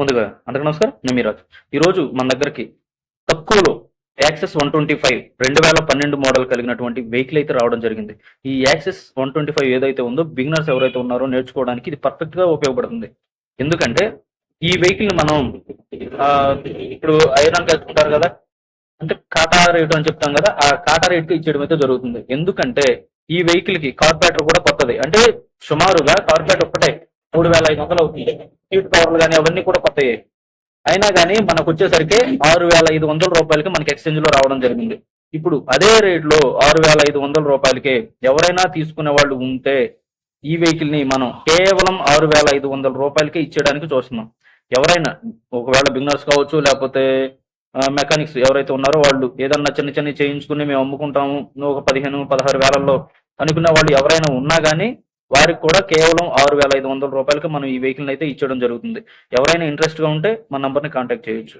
ముందుగా అందరికీ నమస్కారం. నేను మీరాజ్ ఈరోజు మన దగ్గరికి తక్కువలో యాక్సెస్ వన్ ట్వంటీ ఫైవ్ రెండు వేల పన్నెండు మోడల్ కలిగినటువంటి వెహికల్ అయితే రావడం జరిగింది. ఈ యాక్సెస్ వన్ ట్వంటీ ఫైవ్ ఏదైతే ఉందో బిగినర్స్ ఎవరైతే ఉన్నారో నేర్చుకోవడానికి ఇది పర్ఫెక్ట్గా ఉపయోగపడుతుంది. ఎందుకంటే ఈ వెహికల్ని మనం ఇప్పుడు ఐరన్ వేసుకుంటారు కదా అంటే కాటా రేటు అని చెప్తాం కదా ఆ కాటా రేట్కి ఇచ్చేయడం అయితే జరుగుతుంది. ఎందుకంటే ఈ వెహికల్కి కార్పొరేటర్ కూడా కొత్తది. అంటే సుమారుగా కార్పొరేటర్ ఒక్కటే. మూడు వేల ఐదు వందలు అవుతుంది. సీట్ కవర్లు కానీ అవన్నీ కూడా కొత్తయే. అయినా కానీ మనకు వచ్చేసరికి ఆరు వేల ఐదు వందల రూపాయలకి మనకి ఎక్స్చేంజ్లో రావడం జరిగింది. ఇప్పుడు అదే రేట్లో ఆరు వేల ఐదు వందల రూపాయలకి ఎవరైనా తీసుకునే వాళ్ళు ఉంటే ఈ వెహికల్ని మనం కేవలం ఆరు వేల ఐదు వందల రూపాయలకే ఇచ్చేయడానికి చూస్తున్నాం. ఎవరైనా ఒకవేళ బిగినర్స్ కావచ్చు లేకపోతే మెకానిక్స్ ఎవరైతే ఉన్నారో వాళ్ళు ఏదన్నా చిన్న చిన్న చేయించుకుని మేము అమ్ముకుంటాము ఒక పదిహేను పదహారు వేలల్లో అనుకున్న వాళ్ళు ఎవరైనా ఉన్నా కానీ వారికి కూడా కేవలం ఆరు వేల ఐదు వందల రూపాయలకి మనం ఈ వెహికల్ అయితే ఇచ్చడం జరుగుతుంది. ఎవరైనా ఇంట్రెస్ట్గా ఉంటే మన నంబర్ని కాంటాక్ట్ చేయొచ్చు.